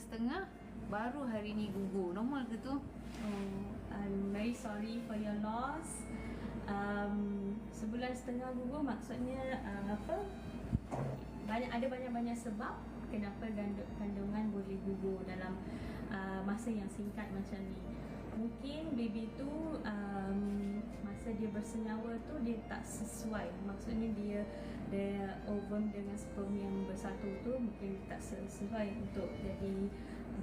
setengah baru hari ni gugur. Normal ke tu? Oh, I'm very sorry for your loss. Um, sebulan setengah gugur maksudnya uh, apa? Banyak ada banyak-banyak sebab kenapa kandungan boleh gugur dalam uh, masa yang singkat macam ni. Mungkin baby tu um, masa dia bersenyawa tu dia tak sesuai. Maksudnya dia dia ovum dengan sperm yang bersatu tu mungkin tak sesuai untuk jadi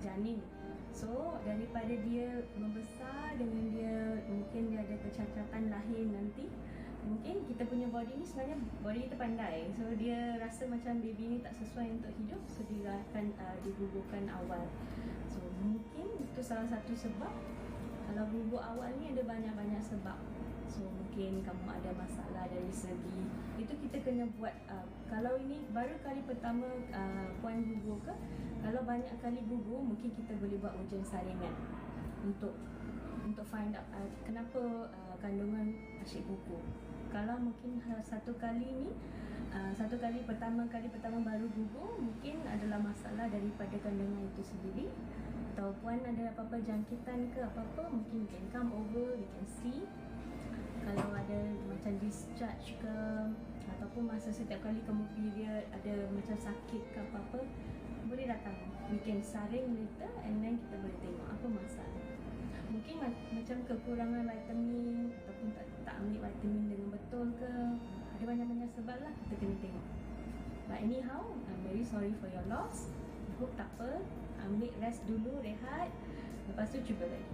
janin. So daripada dia membesar dengan dia mungkin dia ada kecacatan lahir nanti mungkin kita punya body ni sebenarnya body kita pandai. So dia rasa macam baby ni tak sesuai untuk hidup so dia akan uh, digugurkan awal. So mungkin itu salah satu sebab. Kalau gugur awal ni ada banyak-banyak sebab so mungkin kamu ada masalah dari segi itu kita kena buat uh, kalau ini baru kali pertama uh, puan gugur ke kalau banyak kali gugur mungkin kita boleh buat ujian saringan untuk untuk find out uh, kenapa uh, kandungan asyik gugur. Kalau mungkin uh, satu kali ni uh, satu kali pertama kali pertama baru gugur mungkin adalah masalah daripada kandungan itu sendiri. Atau puan ada apa-apa jangkitan ke apa-apa mungkin you can come over we can see kalau ada macam discharge ke ataupun masa setiap kali kamu period ada macam sakit ke apa-apa boleh datang. We can saring later and then kita boleh tengok apa masalah. Mungkin ma- macam kekurangan vitamin ataupun tak, tak ambil vitamin dengan betul ke ada banyak-banyak sebab lah kita kena tengok. But anyhow I'm very sorry for your loss. I hope tak apa. Ambil rest dulu rehat. Lepas tu cuba lagi